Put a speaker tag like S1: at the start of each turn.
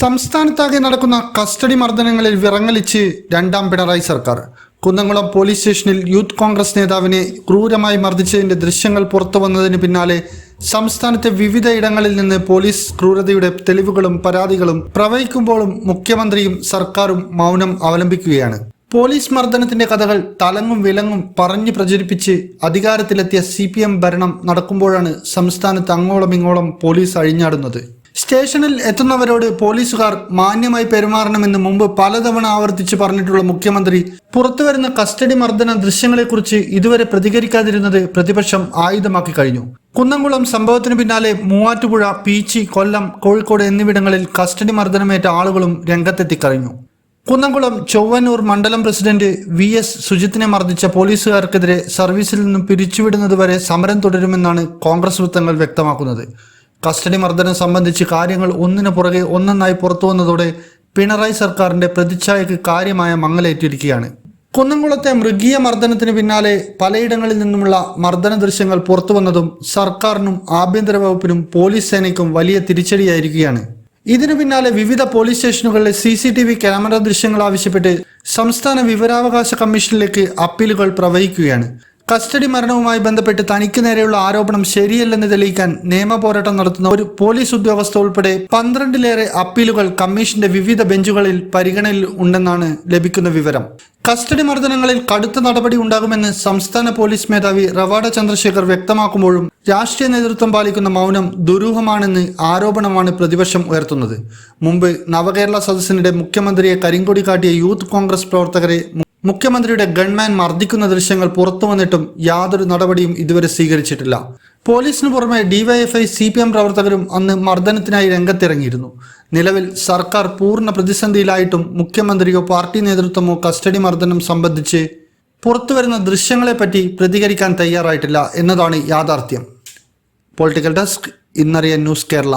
S1: സംസ്ഥാനത്താകെ നടക്കുന്ന കസ്റ്റഡി മർദ്ദനങ്ങളിൽ വിറങ്ങലിച്ച് രണ്ടാം പിണറായി സർക്കാർ. കുന്നംകുളം പോലീസ് സ്റ്റേഷനിൽ യൂത്ത് കോൺഗ്രസ് നേതാവിനെ ക്രൂരമായി മർദ്ദിച്ചതിന്റെ ദൃശ്യങ്ങൾ പുറത്തു വന്നതിന് പിന്നാലെ സംസ്ഥാനത്തെ വിവിധ ഇടങ്ങളിൽ നിന്ന് പോലീസ് ക്രൂരതയുടെ തെളിവുകളും പരാതികളും പ്രവഹിക്കുമ്പോഴും മുഖ്യമന്ത്രിയും സർക്കാരും മൗനം അവലംബിക്കുകയാണ്. പോലീസ് മർദ്ദനത്തിന്റെ കഥകൾ തലങ്ങും വിലങ്ങും പറഞ്ഞു പ്രചരിപ്പിച്ച് അധികാരത്തിലെത്തിയ സി പി എം ഭരണം നടക്കുമ്പോഴാണ് സംസ്ഥാനത്ത് അങ്ങോളം ഇങ്ങോളം പോലീസ് അഴിഞ്ഞാടുന്നത്. സ്റ്റേഷനിൽ എത്തുന്നവരോട് പോലീസുകാർ മാന്യമായി പെരുമാറണമെന്ന് മുമ്പ് പലതവണ ആവർത്തിച്ച് പറഞ്ഞിട്ടുള്ള മുഖ്യമന്ത്രി പുറത്തുവരുന്ന കസ്റ്റഡി മർദ്ദന ദൃശ്യങ്ങളെക്കുറിച്ച് ഇതുവരെ പ്രതികരിക്കാതിരുന്നത് പ്രതിപക്ഷം ആയുധമാക്കി കഴിഞ്ഞു. കുന്നംകുളം സംഭവത്തിന് പിന്നാലെ മൂവാറ്റുപുഴ പീച്ചി കൊല്ലം കോഴിക്കോട് എന്നിവിടങ്ങളിൽ കസ്റ്റഡി മർദ്ദനമേറ്റ ആളുകളും രംഗത്തെത്തിക്കഴിഞ്ഞു കുന്നംകുളം ചൊവ്വന്നൂർ മണ്ഡലം പ്രസിഡന്റ് വി എസ് സുജിത്തിനെ മർദ്ദിച്ച പോലീസുകാർക്കെതിരെ സർവീസിൽ നിന്നും പിരിച്ചുവിടുന്നതുവരെ സമരം തുടരുമെന്നാണ് കോൺഗ്രസ് വൃത്തങ്ങൾ വ്യക്തമാക്കുന്നത്. കസ്റ്റഡി മർദ്ദനം സംബന്ധിച്ച് കാര്യങ്ങൾ ഒന്നിനു പുറകെ ഒന്നൊന്നായി പുറത്തു വന്നതോടെ പിണറായി സർക്കാരിന്റെ പ്രതിച്ഛായക്ക് കാര്യമായ മങ്ങലേറ്റിരിക്കുകയാണ്. കുന്നംകുളത്തെ മൃഗീയ മർദ്ദനത്തിന് പിന്നാലെ പലയിടങ്ങളിൽ നിന്നുമുള്ള മർദ്ദന ദൃശ്യങ്ങൾ പുറത്തുവന്നതും സർക്കാരിനും ആഭ്യന്തര വകുപ്പിനും പോലീസ് സേനയ്ക്കും വലിയ തിരിച്ചടിയായിരിക്കുകയാണ്. ഇതിനു പിന്നാലെ വിവിധ police സ്റ്റേഷനുകളിലെ C C T V camera ദൃശ്യങ്ങൾ ആവശ്യപ്പെട്ട് സംസ്ഥാന വിവരാവകാശ കമ്മീഷനിലേക്ക് അപ്പീലുകൾ പ്രവഹിക്കുകയാണ്. കസ്റ്റഡി മരണവുമായി ബന്ധപ്പെട്ട് തനിക്ക് നേരെയുള്ള ആരോപണം ശരിയല്ലെന്ന് തെളിയിക്കാൻ നിയമ പോരാട്ടം നടത്തുന്ന ഒരു പോലീസ് ഉദ്യോഗസ്ഥ ഉൾപ്പെടെ പന്ത്രണ്ടിലേറെ അപ്പീലുകൾ കമ്മീഷന്റെ വിവിധ ബെഞ്ചുകളിൽ പരിഗണനയിൽ ഉണ്ടെന്നാണ് ലഭിക്കുന്ന വിവരം. കസ്റ്റഡി മർദ്ദനങ്ങളിൽ കടുത്ത നടപടി ഉണ്ടാകുമെന്ന് സംസ്ഥാന പോലീസ് മേധാവി റവാഡ ചന്ദ്രശേഖർ വ്യക്തമാക്കുമ്പോഴും രാഷ്ട്രീയ നേതൃത്വം പാലിക്കുന്ന മൗനം ദുരൂഹമാണെന്ന് ആരോപണമാണ് പ്രതിപക്ഷം ഉയർത്തുന്നത്. മുമ്പ് നവകേരള സദസ്സിനിടെ മുഖ്യമന്ത്രിയെ കരിങ്കൊടി കാട്ടിയ യൂത്ത് കോൺഗ്രസ് പ്രവർത്തകരെ മുഖ്യമന്ത്രിയുടെ ഗൺമാൻ മർദ്ദിക്കുന്ന ദൃശ്യങ്ങൾ പുറത്തു വന്നിട്ടും യാതൊരു നടപടിയും ഇതുവരെ സ്വീകരിച്ചിട്ടില്ല. പോലീസിന് പുറമെ ഡിവൈഎഫ്ഐ സി പി എം പ്രവർത്തകരും അന്ന് മർദ്ദനത്തിനായി രംഗത്തിറങ്ങിയിരുന്നു. നിലവിൽ സർക്കാർ പൂർണ പ്രതിസന്ധിയിലായിട്ടും മുഖ്യമന്ത്രിയോ പാർട്ടി നേതൃത്വമോ കസ്റ്റഡി മർദ്ദനം സംബന്ധിച്ച് പുറത്തുവരുന്ന ദൃശ്യങ്ങളെപ്പറ്റി പ്രതികരിക്കാൻ തയ്യാറായിട്ടില്ല എന്നതാണ് യാഥാർത്ഥ്യം. പൊളിറ്റിക്കൽ ഡെസ്ക് ഇന്നറിയ ന്യൂസ് കേരള